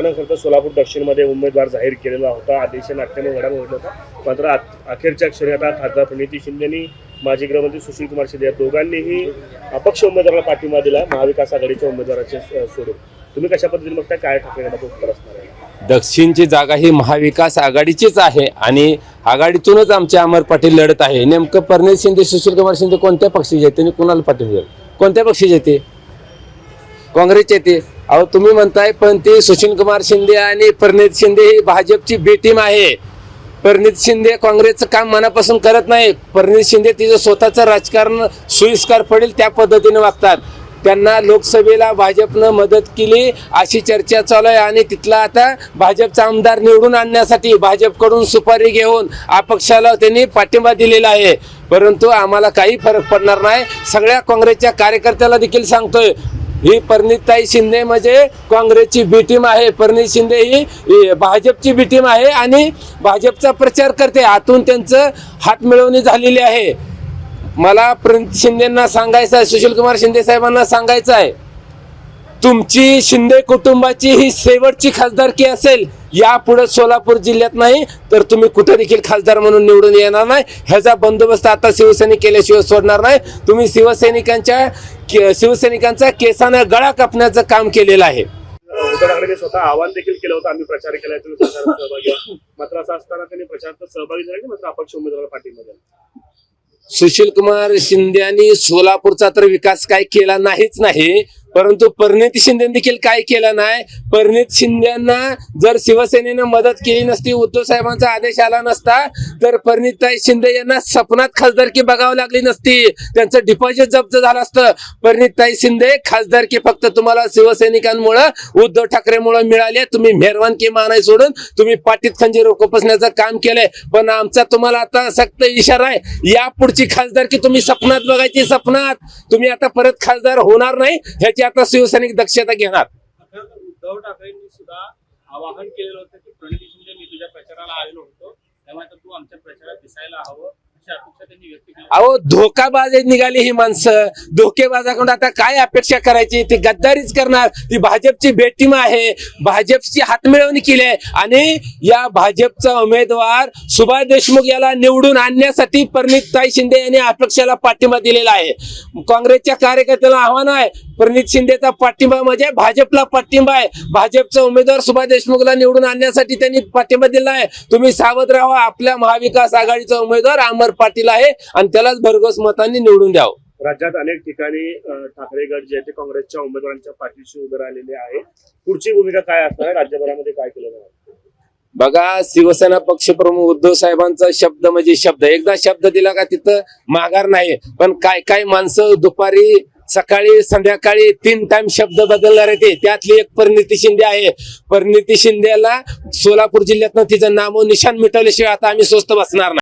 भाजपानं खरं तर सोलापूर दक्षिणमध्ये उमेदवार जाहीर केलेला होता. आदेश नाट्याने घडामोड होता मात्र अखेरच्या क्षणी आता खासदार प्रणिती शिंदेनी माजी गृहमंत्री सुशील कुमार शिंदे या दोघांनीही अपक्ष उमेदवाराला पाठिंबा दिला महाविकास आघाडीच्या उमेदवाराचे सोडून. तुम्ही कशा पद्धतीने बघता काय ठाकरे उत्तर असणार आहे? दक्षिणची जागा ही महाविकास आघाडीचीच आहे आणि आघाडीतूनच आमचे अमर पाटील लढत आहे. नेमकं परनीत शिंदे सुशील कुमार शिंदे कोणत्या पक्षाचे आहेत? त्यांनी कुणाला पाठिंबा कोणत्या पक्षाचे येते काँग्रेसचे येते अहो तुम्ही म्हणताय पण ते सुशील कुमार शिंदे आणि परनीत शिंदे ही भाजपची बी टीम आहे. परनीत शिंदे काँग्रेसचं काम मनापासून करत नाही. परनीत शिंदे तिचं स्वतःचं राजकारण सोयीस्कर पडेल त्या पद्धतीने वागतात. त्यांना लोकसभेला भाजपनं मदत केली अशी चर्चा चालू आहे आणि तिथला आता भाजपचा आमदार निवडून आणण्यासाठी भाजपकडून सुपारी घेऊन अपक्षाला त्यांनी पाठिंबा दिलेला आहे. परंतु आम्हाला काही फरक पडणार नाही. सगळ्या काँग्रेसच्या कार्यकर्त्याला देखील सांगतोय ही परनीतताई शिंदे म्हणजे काँग्रेसची बी टीम आहे. परनीत शिंदे ही भाजपची बी टीम आहे आणि भाजपचा प्रचार करते. आतून त्यांचं हात मिळवणी झालेली आहे. मला प्रणित शिंदेना सांगायचं आहे सुशील कुमार शिंदे साहेबांना सांगायचं आहे. तुमची शिंदे कुटुंबाची ही शेवटची खासदारकी असेल यापुढे सोलापूर जिल्ह्यात नाही तर तुम्ही कुठे देखील खासदार म्हणून निवडून येणार नाही. ह्याचा बंदोबस्त आता शिवसैनिक केल्याशिवाय सोडणार नाही. तुम्ही शिवसैनिकांच्या शिवसैनिकांचा केसानं गळा कापण्याचं काम केलेलं आहे. उद्धव ठाकरेंनी स्वतः आवाहन देखील केलं होतं. आम्ही प्रचार केला तुम्ही प्रचारात सहभागी व्हा मात्र असं असताना त्यांनी प्रचारात सहभागी झाले नाही, मात्र अपक्ष उमेदवाराला पाठिंबा दिला सुशील कुमार शिंदे यांनी सोलापूरचा तर विकास काय केला नाहीच नाही. परंतु परिणित शिंदे देखील काय केलं नाही? परिणित शिंदेना जर शिवसेनेनं मदत केली नसती उद्धव साहेबांचा आदेश आला नसता तर परिणिताई शिंदे यांना सपनात खासदारकी बघावं लागली नसती. त्यांचं डिपॉझिट जप्त झालं असतं. परिणिताई शिंदे खासदारकी फक्त तुम्हाला शिवसैनिकांमुळं उद्धव ठाकरेमुळे मिळाली. आहे. तुम्ही मेहरवानकी मानाय सोडून तुम्ही पाटीत खंजीर रोखोपसण्याचं काम केलंय. पण आमचा तुम्हाला आता सक्त इशारा आहे. या पुढची खासदारकी तुम्ही सपनात बघायची सपनात. तुम्ही आता परत खासदार होणार नाही. ह्याची आता शिवसैनिक दक्षता घेणार. उद्धव ठाकरेंनी सुद्धा आवाहन केलेलं होतं की प्रणिती शिंदे मी तुझ्या प्रचाराला आलेलो होतो त्यामुळे तू आमच्या प्रचारात दिसायला हवं अहो धोकाबाज निघाली ही माणसं. धोकेबाजाकडून आता काय अपेक्षा करायची? ती गद्दारीच करणार. ती भाजपची बेटीम आहे. भाजपची हातमिळवणी केली आहे. आणि या भाजपचा उमेदवार सुभाष देशमुख याला निवडून आणण्यासाठी परिणितताई शिंदे यांनी अपेक्षाला पाठिंबा दिलेला आहे. काँग्रेसच्या कार्यकर्त्याला आव्हान आहे. परिणित शिंदेचा पाठिंबा म्हणजे भाजपला पाठिंबा आहे. भाजपचा उमेदवार सुभाष देशमुखला निवडून आणण्यासाठी त्यांनी पाठिंबा दिला आहे. तुम्ही सावध राहा आपल्या महाविकास आघाडीचा उमेदवार अमर पाटील आहे आणि त्यालाच भरघोस मतांनी निवडून द्यावं. राज्यात अनेक ठिकाणी अ, ठाकरे गट जे आहे ते काँग्रेसच्या उमेदवारांच्या पाठीशी उभे राहिलेले आहे पुढची भूमिका काय असणार? राज्यभरामध्ये काय केलं जाणार? बघा शिवसेना पक्षप्रमुख उद्धव साहेबांचा शब्द म्हणजे शब्द. एकदा शब्द दिला का तिथं माघार नाही. पण काय काय माणसं दुपारी सकाळी संध्याकाळी तीन टाइम शब्द बदलणार ते. त्यातली एक परिणिती शिंदे आहे. परिणिती शिंदेला सोलापूर जिल्ह्यातनं तिचं नामो निशाण मिटवल्याशिवाय आता आम्ही स्वस्त बसणार नाही.